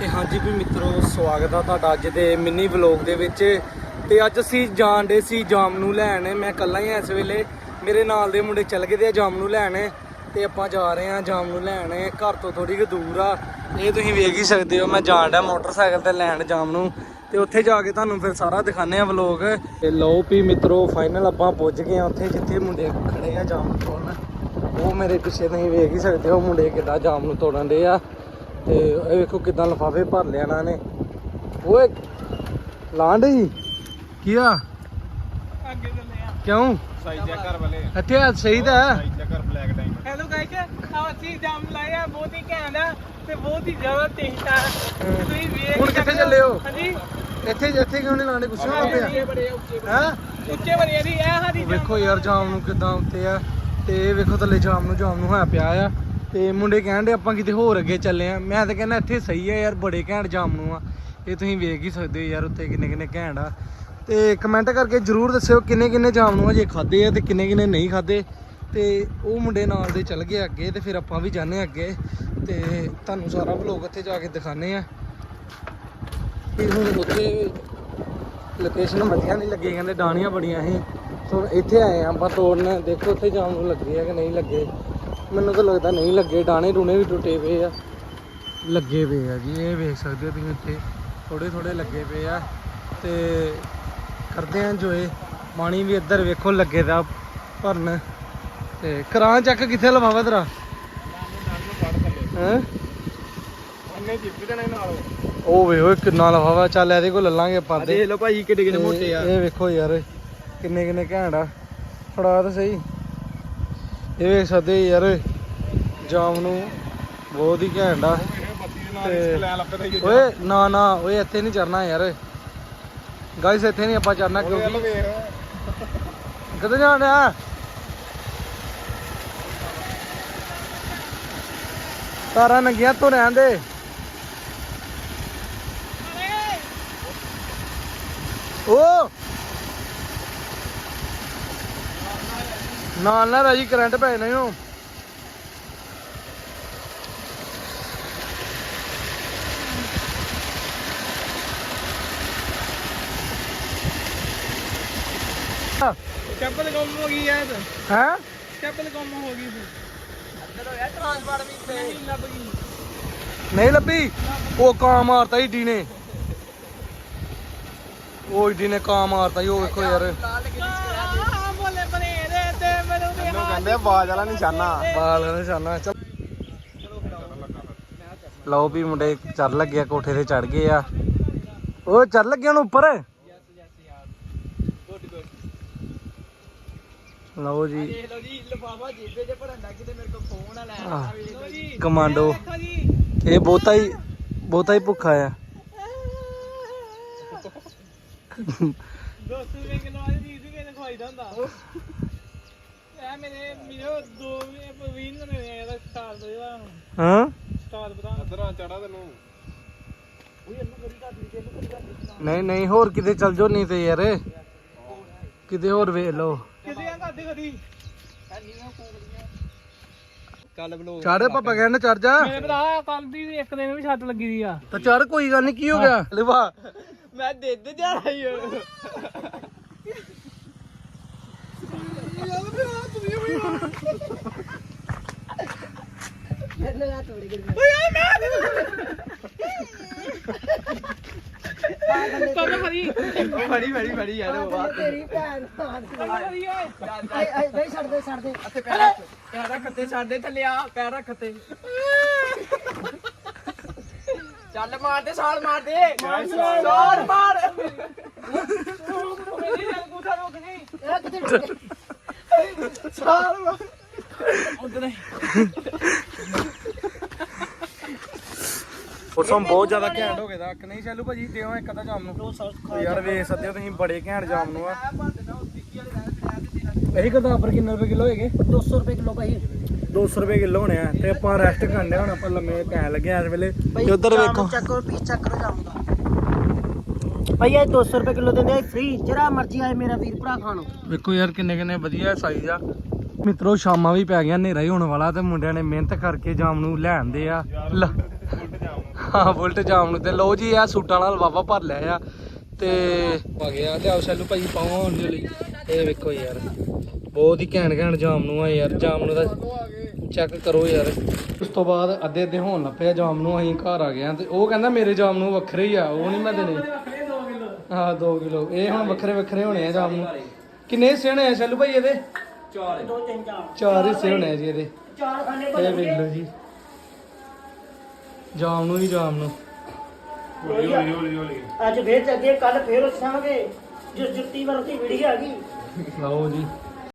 ਤੇ ਹਾਂਜੀ ਵੀ ਮਿੱਤਰੋ, ਸਵਾਗਤ ਆ ਤੁਹਾਡਾ ਅੱਜ ਦੇ ਮਿੰਨੀ ਵਲੌਗ ਦੇ ਵਿੱਚ। ਤੇ ਅੱਜ ਅਸੀਂ ਜਾਣ ਦੇ ਸੀ ਜਾਮ ਨੂੰ ਲੈਣ। ਮੈਂ ਇਕੱਲਾ ਹੀ ਆ ਇਸ ਵੇਲੇ। ਮੇਰੇ ਨਾਲ ਦੇ ਮੁੰਡੇ ਚੱਲ ਗਏ ਤੇ ਆ ਜਾਮ ਨੂੰ ਲੈਣ। ਤੇ ਆਪਾਂ ਜਾ ਰਹੇ ਆ ਜਾਮ ਨੂੰ ਲੈਣ। ਘਰ ਤੋਂ ਥੋੜੀ ਕੁ ਦੂਰ ਆ। ਇਹ ਤੁਸੀਂ ਵੇਖ ਹੀ ਸਕਦੇ ਹੋ, ਮੈਂ ਜਾਣ ਦਾ ਮੋਟਰਸਾਈਕਲ ਤੇ ਲੈਣ ਜਾਮ ਨੂੰ ਤੇ ਉੱਥੇ ਜਾ ਕੇ ਤੁਹਾਨੂੰ ਫਿਰ ਸਾਰਾ ਦਿਖਾਣੇ ਆ ਵਲੌਗ ਤੇ ਲਓ ਵੀ ਮਿੱਤਰੋ ਫਾਈਨਲ ਆਪਾਂ ਪੁੱਜ ਗਏ ਆ ਉੱਥੇ ਜਿੱਥੇ ਮੁੰਡੇ ਖੜੇ ਆ ਜਾਮ ਨੂੰ ਤੋੜਨ। ਉਹ ਮੇਰੇ ਪਿੱਛੇ ਤੁਸੀਂ ਵੇਖ ਹੀ ਸਕਦੇ ਹੋ ਮੁੰਡੇ ਕਿੱਦਾਂ ਜਾਮ ਨੂੰ ਤੋੜਨ ਦੇ ਆ। ਤੇ ਇਹ ਵੇਖੋ ਕਿਦਾਂ ਲਫਾਫੇ ਭਰ ਲਿਆ ਇਹਨਾਂ ਨੇ। ਓਏ ਲਾਂਡੀ ਕੀ ਆ ਅੱਗੇ ਚੱਲੇ ਆ ਕਿਉਂ? ਸਾਈਜ਼ ਚੈੱਕ ਕਰ ਵਾਲੇ ਇੱਥੇ ਆ ਸਹੀ ਤਾਂ ਹੈ। ਸਾਈਜ਼ ਚੈੱਕ ਕਰ ਬਲੈਕ ਟਾਈਮ ਹੈਲੋ ਗਾਇਸ ਆ ਅਸੀਂ ਜਾਮ ਲਾਇਆ ਬਹੁਤ ਹੀ ਘੈਂਟ ਆ ਤੇ ਬਹੁਤ ਹੀ ਜ਼ਿਆਦਾ ਟੇਸਟ ਆ। ਤੁਸੀਂ ਵੇਖ ਹੁਣ ਕਿੱਥੇ ਚੱਲੇ ਹੋ? ਹਾਂਜੀ। ਇੱਥੇ ਇੱਥੇ ਕਿਉਂ ਨਹੀਂ ਲਾਂਡੇ ਗੁੱਸੇ ਹੋਣਾ ਪਿਆ ਉੱਚੇ ਹੈ? ਉੱਚੇ ਬੜੇ ਦੀ ਇਹ ਸਾਡੀ ਵੇਖੋ ਯਾਰ ਜਾਮ ਨੂੰ ਕਿਦਾਂ ਉੱਤੇ ਆ। ਤੇ ਇਹ ਵੇਖੋ ਥੱਲੇ ਜਾਮ ਨੂੰ ਜਾਮ ਨੂੰ ਹੋਇਆ ਪਿਆ ਆ। ਤੇ ਮੁੰਡੇ ਕਹਿਣ ਦੇ ਆਪਾਂ ਕਿਤੇ ਹੋਰ ਅੱਗੇ ਚੱਲੇ ਆ। ਮੈਂ ਤਾਂ ਕਹਿੰਦਾ ਇੱਥੇ ਸਹੀ ਆ ਯਾਰ, ਬੜੇ ਘੈਂਟ ਜਾਮ ਨੂੰ ਆ। ਇਹ ਤੁਸੀਂ ਵੇਖ ਹੀ ਸਕਦੇ ਹੋ ਯਾਰ ਉੱਤੇ ਕਿੰਨੇ ਕਿੰਨੇ ਘੈਂਟ ਆ। ਤੇ ਕਮੈਂਟ ਕਰਕੇ ਜਰੂਰ ਦੱਸਿਓ ਕਿੰਨੇ ਕਿੰਨੇ ਜਾਮ ਨੂੰ ਜੇ ਖਾਦੇ ਆ ਤੇ ਕਿੰਨੇ ਕਿੰਨੇ ਨਹੀਂ ਖਾਦੇ ਤੇ ਉਹ ਮੁੰਡੇ ਨਾਲ ਦੇ ਚੱਲ ਗਏ ਅੱਗੇ ਤੇ ਫਿਰ ਆਪਾਂ ਵੀ ਜਾਣੇ ਅੱਗੇ। ਤੇ ਤੁਹਾਨੂੰ ਸਾਰਾ ਵਲੋਗ ਇੱਥੇ ਜਾ ਕੇ ਦਿਖਾਣੇ ਆ। ਤੇ ਹੁਣ ਉੱਥੇ ਲੋਕੇਸ਼ਨ ਵਧੀਆ ਨਹੀਂ ਲੱਗੀ, ਕਹਿੰਦੇ ਡਾਣੀਆਂ ਬੜੀਆਂ ਸੀ। ਸੋ ਇੱਥੇ ਆਏ ਆਪਾਂ ਤੋੜਨ। ਦੇਖੋ ਉੱਥੇ ਜਾਮ ਨੂੰ ਲੱਗੇ ਆ ਕਿ ਨਹੀਂ ਲੱਗੇ। ਮੈਨੂੰ ਤਾਂ ਲੱਗਦਾ ਨਹੀਂ ਲੱਗੇ ਡਾਣੇ ਡੂਣੇ ਵੀ ਟੁੱਟੇ ਪਏ ਆ। ਲੱਗੇ ਪਏ ਆ ਜੀ ਇਹ ਵੇਖ ਸਕਦੇ ਹੋ ਤੁਸੀਂ ਇੱਥੇ ਥੋੜੇ ਥੋੜੇ ਲੱਗੇ ਪਏ ਆ। ਤੇ ਕਰਦੇ ਆ ਇੰਜੋਏ ਪਾਣੀ ਵੀ ਇੱਧਰ ਵੇਖੋ ਲੱਗੇ ਦਾ ਭਰਨ। ਤੇ ਕਰਾਂ ਚੱਕ ਕਿੱਥੇ ਲਵਾਵਾ ਤੇਰਾ? ਹੈ? ਅੰਨੇ ਜਿੱਪ ਦੇਣਾ ਨਾਲ ਉਹ। ਵੇ ਓਏ ਕਿੰਨਾ ਲਫਾਵਾ ਚੱਲ ਇਹਦੇ ਕੋਲ ਲੱਲਾਂਗੇ ਆਪਾਂ ਦੇਖ ਲਓ ਭਾਈ ਕਿੱਡੇ ਕਿੱਡੇ ਮੋਟੇ ਆ। ਇਹ ਵੇਖੋ ਯਾਰ ਕਿੰਨੇ ਕਿੰਨੇ ਘੈਂਟ ਆ। ਫੜਾ ਤਾਂ ਸਹੀ। ਇਹ ਵੇਖ ਸਕਦੇ ਯਾਰ ਜਾਮ ਨੂੰ ਬਹੁਤ ਹੀ ਘੈਂਟ ਆ। ਤੇ- ਓਏ ਨਾ ਨਾ ਓਏ ਇੱਥੇ ਨਹੀਂ ਚੜਨਾ ਯਾਰ। ਗਾਇਸ ਇੱਥੇ ਨਹੀਂ ਆਪਾਂ ਚੜਨਾ ਕਿਉਂਕਿ ਕਿੱਥੇ ਜਾਣਾ ਤਾਰਾ ਨੰਗੀਆਂ ਤੋਂ ਰਹਿਣ ਦੇ। ਓ! ਨਾਲ ਨਾ ਰਾਜੀ ਕਰੰਟ ਪੈ ਜਾਣਾ ਓ ਚੱਪਲ ਗੁੰਮ ਹੋ ਗਈ ਯਾਰ ਹੈ? ਚੱਪਲ ਗੁੰਮ ਹੋ ਗਈ ਫਿਰ। ਅੰਦਰ ਹੋਇਆ ਟ੍ਰਾਂਸਫਾਰਮ ਵੀ ਨਹੀਂ ਲੱਭ ਗਈ। ਨਹੀਂ ਲੱਭੀ? ਉਹ ਕਾਂ ਮਾਰਤਾ ਈਡੀ ਨੇ। ਉਹ ਈਡੀ ਨੇ ਕਾਂ ਮਾਰਤਾ ਈ, ਉਹ ਵੇਖੋ ਯਾਰ। ਕਹਿੰਦੇ ਆਵਾਜ਼ ਵਾਲਾ ਨਿਸ਼ਾਨਾ। ਬਾਲ ਦਾ ਨਿਸ਼ਾਨਾ ਚੱਲ। ਲਓ ਵੀ ਮੁੰਡੇ ਚੜ ਲੱਗਿਆ ਕੋਠੇ ਤੇ ਚੜ ਗਏ ਆ। ਉਹ ਚੜ ਲੱਗਿਆ ਨੂੰ ਉੱਪਰ? ਲਓ ਜੀ। ਦੇਖ ਲਓ ਜੀ ਲਫਾਫਾ ਜੇਬੇ 'ਚ ਭਰਨ ਦਾ ਕਿਤੇ ਮੇਰੇ ਕੋਲ ਫੋਨ ਆ ਲੈ ਆਹ, ਲਓ ਜੀ ਕਮਾਂਡੋ। ਦੇਖੋ ਜੀ ਇਹ ਬਹੁਤਾ ਹੀ ਬਹੁਤਾ ਹੀ ਭੁੱਖਾ ਆ। 200 ਰੁਪਏ ਕਿਲੋ ਆ ਜੀ 20 ਰੁਪਏ ਦਾ ਖਵਾਈਦਾ ਹੁੰਦਾ ਇਹ ਮੇਰੇ ਮੇਰੇ ਦੋ ਵੀਨ ਨੇ ਇਹਦਾ ਸਟਾਰ ਦੋ ਇਹਦਾ ਹਾਂ? ਸਟਾਰ ਬਤਾ ਅਦਰਾਂ ਚੜਾ ਤੈਨੂੰ। ਨਹੀਂ ਨਹੀਂ ਹੋਰ ਕਿਤੇ ਚੱਲ ਜਾਓ ਨਹੀਂ ਤੇ ਯਾਰ। ਕਿਤੇ ਹੋਰ ਵੇਖ ਲਓ। ਕਿਤੇ ਆ ਤੁਹਾਡੇ ਘਰੀ ਕੱਲ ਬਲੋ ਚੜ ਪਾਪਾ ਕਹਿੰਦੇ ਚੜ ਜਾ। ਮੇਰੇ ਭਰਾ ਕੱਲ ਦੀ ਇੱਕ ਦਿਨ ਵੀ ਛੱਤ ਲੱਗੀ ਦੀ ਆ। ਤਾਂ ਚੜ ਕੋਈ ਗੱਲ ਨਹੀਂ ਕੀ ਹੋ ਗਿਆ? ਲੈ ਵਾ। ਮੈਂ ਦਿੱਦ ਜਾਣਾ ਹੀ। ਕਦੋਂ ਫੜੀ ਫੜੀ ਫੜੀ ਫੜੀ ਯਾਰ ਬਾਤ ਤੇਰੀ ਭੈਣ ਨਾਲ ਓਏ ਆਏ ਆਏ ਨਹੀਂ ਛੱਡ ਦੇ ਛੱਡ ਦੇ ਅੱਥੇ ਪੈਰ ਰੱਖ ਪੈਰ ਰੱਖ ਤੇ ਸਾਡੇ ਥੱਲੇ ਆ ਪੈਰ ਰੱਖ ਤੇ ਚੱਲ ਮਾਰ ਦੇ ਸਾਲ ਮਾਰ ਦੇ ਸਾਲ ਮਾਰ ਮੇਰੀ ਗੱਲ ਰੋਕ ਨਹੀਂ ਇਹ ਕਿਤੇ ਸਾਲ ਮਾਰ ਉਧਰ ਮੌਸਮ ਬਹੁਤ ਜ਼ਿਆਦਾ ਘੈਂਟ ਹੋ ਗਿਆ ਦਾ ਕਿ ਨਹੀਂ ਚੱਲੂ ਭਾਜੀ ਦਿਓ ਇੱਕ ਅੱਧਾ ਜਾਮ ਨੂੰ ਯਾਰ ਵੇਖ ਸਕਦੇ ਹੋ ਤੁਸੀਂ ਬੜੇ ਘੈਂਟ ਜਾਮ ਨੂੰ ਆ ਇਹੀ ਗਦਾਫਰ ਕਿੰਨੇ ਰੁਪਏ ਕਿਲੋ ਹੈਗੇ 200 ਰੁਪਏ ਕਿਲੋ ਭਾਈ 200 ਰੁਪਏ ਕਿਲੋ ਹੋਣੇ ਆ ਤੇ ਆਪਾਂ ਰੈਸਟ ਕਰਨੇ ਹੁਣ ਆਪਾਂ ਲੰਮੇ ਪੈਣ ਲੱਗੇ ਆ ਇਸ ਵੇਲੇ ਤੇ ਉਧਰ ਵੇਖੋ ਚੈੱਕ ਕਰੋ ਪੀਸ ਚੈੱਕ ਕਰੋ ਜਾਮਦਾ ਭਾਈ ਇਹ 200 ਰੁਪਏ ਕਿਲੋ ਦਿੰਦੇ ਆ ਫ੍ਰੀ ਜਿਹੜਾ ਮਰਜ਼ੀ ਆਏ ਮੇਰਾ ਵੀਰ ਭਰਾ ਖਾਣੋ ਵੇਖੋ ਯਾਰ ਕਿੰਨੇ ਕਿੰਨੇ ਵਧੀਆ ਸਾਈਜ਼ ਆ ਮਿੱਤਰੋ ਸ਼ਾਮਾਂ ਵੀ ਪੈ ਗਿਆ ਹਨੇਰਾ ਹੀ ਹੋਣ ਵਾਲਾ ਤੇ ਮੁੰਡਿਆਂ ਨੇ ਮਿਹਨਤ ਕਰਕੇ ਜਾਮ ਨੂੰ ਲੈ ਆਂਦੇ ਆ ਹਾਂ ਬੁਲਟ ਜਾਮ ਨੂੰ ਤੇ ਲਓ ਜੀ ਆ ਸੂਟਾਂ ਨਾਲ ਵਾਵਾ ਭਰ ਲਿਆ ਆ ਤੇ ਆ ਗਿਆ ਲਿਆਓ ਸ਼ੈਲੂ ਭਾਈ ਪਾਵਾਂ ਹੁਣ ਲਈ। ਇਹ ਵੇਖੋ ਯਾਰ ਬਹੁਤ ਹੀ ਘੈਂਟ ਘੈਂਟ ਜਾਮ ਨੂੰ ਆ ਯਾਰ ਜਾਮ ਨੂੰ ਦਾ ਚੈੱਕ ਕਰੋ ਯਾਰ। ਉਸ ਤੋਂ ਬਾਅਦ ਅੱਧੇ ਅੱਧੇ ਹੋਣ ਲੱਪਿਆ ਜਾਮ ਨੂੰ ਅਸੀਂ ਘਰ ਆ ਗਏ ਆ ਤੇ ਉਹ ਕਹਿੰਦਾ ਮੇਰੇ ਜਾਮ ਨੂੰ ਵੱਖਰੇ ਹੀ ਆ ਉਹ ਨਹੀਂ ਮੈਂ ਦੇਣੇ। ਵੱਖਰੇ 2 ਕਿਲੋ ਹਾਂ 2 ਕਿਲੋ ਇਹ ਹੁਣ ਵੱਖਰੇ ਵੱਖਰੇ ਹੋਣੇ ਆ ਜਾਮ ਨੂੰ। ਕਿੰਨੇ ਹਿੱਸੇ ਹੋਣੇ ਆ ਸ਼ੈਲੂ ਭਾਈ ਇਹਦੇ? ਦੋ ਤਿੰਨ ਚਾਰ। ਚਾਰ ਹਿੱਸੇ ਹੋਣੇ ਆ ਜੀ ਇਹਦੇ। ਚਾਰ ਖਾਨੇ ਇਹ ਬਣ ਵੇਖ ਲਓ ਜੀ। ਜਾਮ ਨੂੰ ਹੀ ਜਾਮ ਨੂੰ। ਅੱਜ ਫੇਰ ਚੱਗੇ ਕੱਲ ਫੇਰ ਉਸਾਂਗੇ ਜਿਸ ਜੁੱਤੀ ਵਰਤੀ ਵੀੜੀ ਆ ਗਈ। ਲਓ ਜੀ।